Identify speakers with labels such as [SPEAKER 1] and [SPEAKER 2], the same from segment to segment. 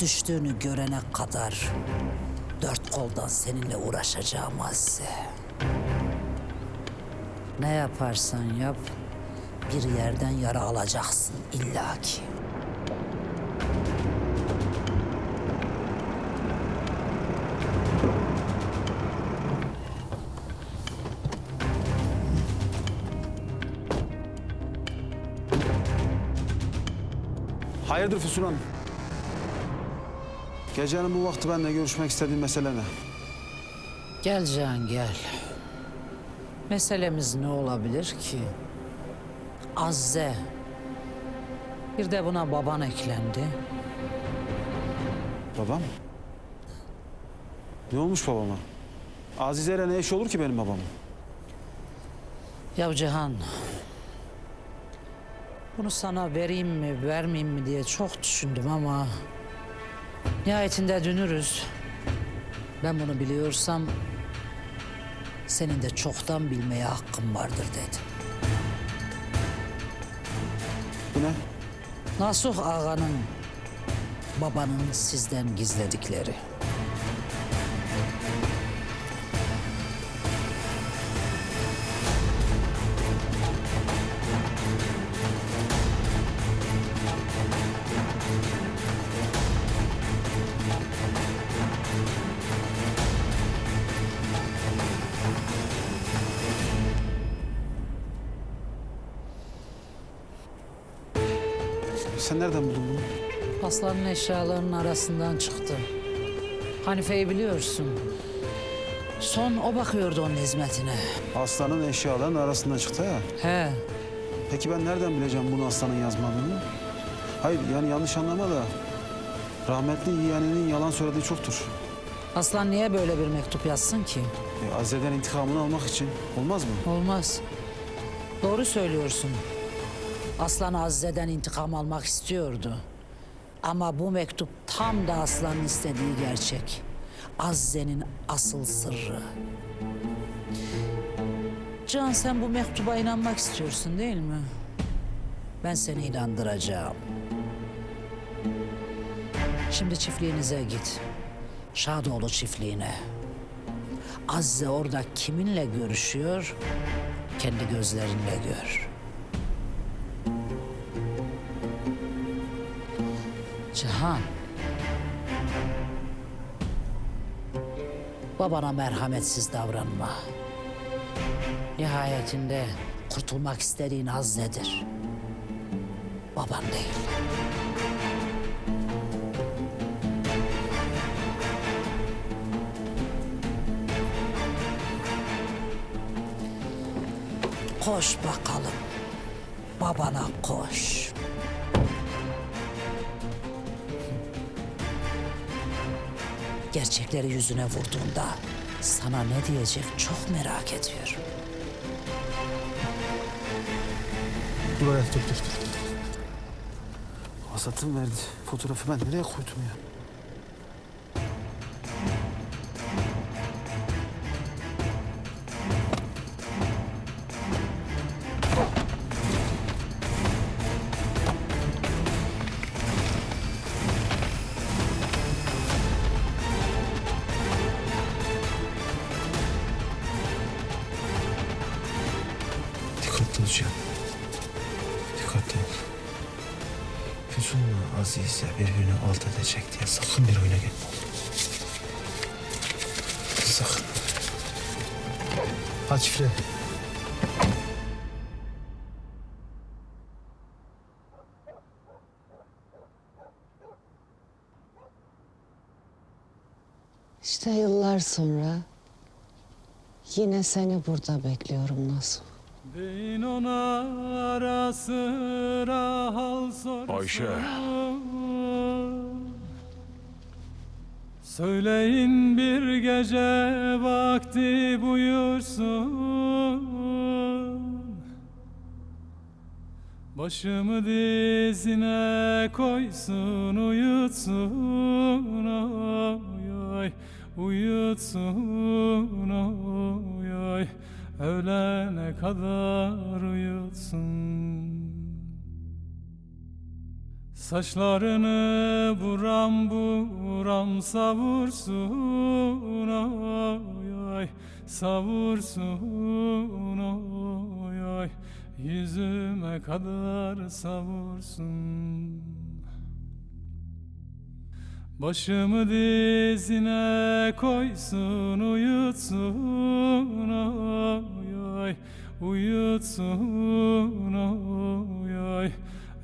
[SPEAKER 1] düştüğünü görene kadar dört koldan seninle uğraşacağım Azize. Ne yaparsan yap bir yerden yara alacaksın illaki.
[SPEAKER 2] Hayırdır Füsun Hanım? Gecenin bu vakti benimle görüşmek istediğin mesele ne?
[SPEAKER 1] Gel Can gel. Meselemiz ne olabilir ki? Azze. Bir de buna baban eklendi.
[SPEAKER 2] Babam? Ne olmuş babama? Azize ile ne iş olur ki benim babamın?
[SPEAKER 1] Ya Cihan. Bunu sana vereyim mi, vermeyeyim mi diye çok düşündüm ama... Nihayetinde dönürüz. Ben bunu biliyorsam... Senin de çoktan bilmeye hakkın vardır dedim.
[SPEAKER 2] Bu ne?
[SPEAKER 1] Nasuh Ağa'nın babanın sizden gizledikleri.
[SPEAKER 2] Sen nereden buldun bunu?
[SPEAKER 1] Aslanın eşyalarının arasından çıktı. Hanife'yi biliyorsun. Son o bakıyordu onun hizmetine.
[SPEAKER 2] Aslanın eşyalarının arasından çıktı ha.
[SPEAKER 1] He,
[SPEAKER 2] Peki ben nereden bileceğim bunu aslanın yazmadığını? Hayır yani yanlış anlama da... Rahmetli yeğeninin yalan söylediği çoktur.
[SPEAKER 1] Aslan niye böyle bir mektup yazsın ki?
[SPEAKER 2] E, Azize'den intikamını almak için olmaz mı?
[SPEAKER 1] Olmaz. Doğru söylüyorsun. Aslan Azize'den intikam almak istiyordu. Ama bu mektup tam da Aslan'ın istediği gerçek. Azize'nin asıl sırrı. Can sen bu mektuba inanmak istiyorsun değil mi? Ben seni inandıracağım. Şimdi çiftliğinize git. Şadoğlu çiftliğine. Azize orada kiminle görüşüyor? Kendi gözlerinle gör. Cihan. Babana merhametsiz davranma. Nihayetinde kurtulmak istediğin Azize'dir. Baban değil. Koş bakalım. Babana koş. Gerçekleri yüzüne vurduğunda sana ne diyecek çok merak ediyorum.
[SPEAKER 3] Dur hayat dur dur dur.
[SPEAKER 2] Hasatım verdi. Fotoğrafı ben nereye koydum ya?
[SPEAKER 3] Dikkatli Cihan. Dikkatli ol. Füsun'la Azize birbirini alt edecek diye sakın bir oyuna oğlum. Sakın. Aç şifre.
[SPEAKER 4] İşte yıllar sonra yine seni burada bekliyorum Nasuh.
[SPEAKER 5] Beyin ona ara sıra hal sorsun.
[SPEAKER 6] Ayşe.
[SPEAKER 5] Söyleyin bir gece vakti buyursun. Başımı dizine koysun uyutsun oy oy uyutsun oy oy öğlene kadar uyutsun. Saçlarını buram buram savursun oy ay Savursun oy ay Yüzüme kadar savursun. Başımı dizine koysun uyutsun oy Uyutsun oy ay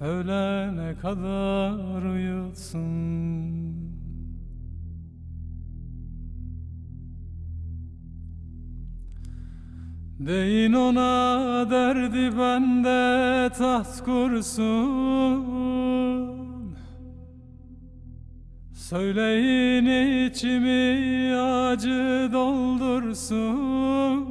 [SPEAKER 5] Öğlene kadar uyutsun. Deyin ona derdi bende taht kursun. Söyleyin içimi acı doldursun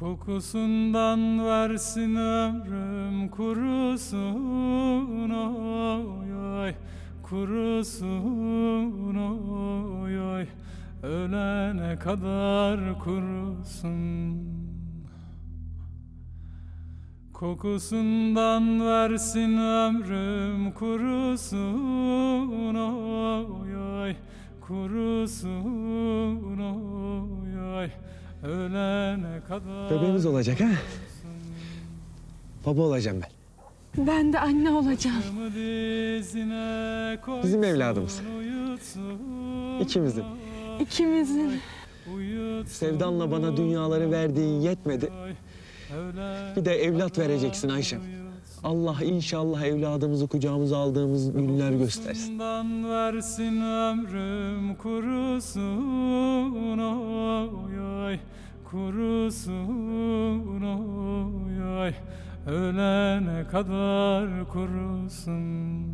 [SPEAKER 5] Kokusundan versin ömrüm kurusun oy oy. Kurusun oy oy. Ölene kadar kurusun. Kokusundan versin ömrüm kurusun oy oy. Kurusun oy Ölene kadar
[SPEAKER 3] Bebeğimiz olacak ha? Baba olacağım ben.
[SPEAKER 6] Ben de anne olacağım.
[SPEAKER 3] Bizim evladımız. İkimizin.
[SPEAKER 6] İkimizin.
[SPEAKER 3] Sevdanla bana dünyaları verdiğin yetmedi. Bir de evlat vereceksin Ayşem. Allah inşallah evladımızı kucağımıza aldığımız günler göstersin.
[SPEAKER 5] Versin ömrüm kurusun Kurusun oy oy Ölene kadar kurusun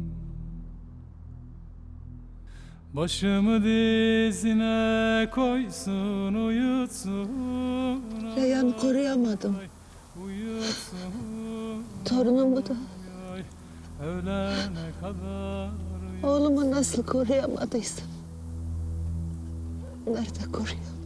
[SPEAKER 5] Başımı dizine koysun uyutsun
[SPEAKER 4] Reyhan koruyamadım. Torunumu da
[SPEAKER 5] Ölene kadar
[SPEAKER 4] oğlumu nasıl koruyamadıysam. Nerede koruyamadım?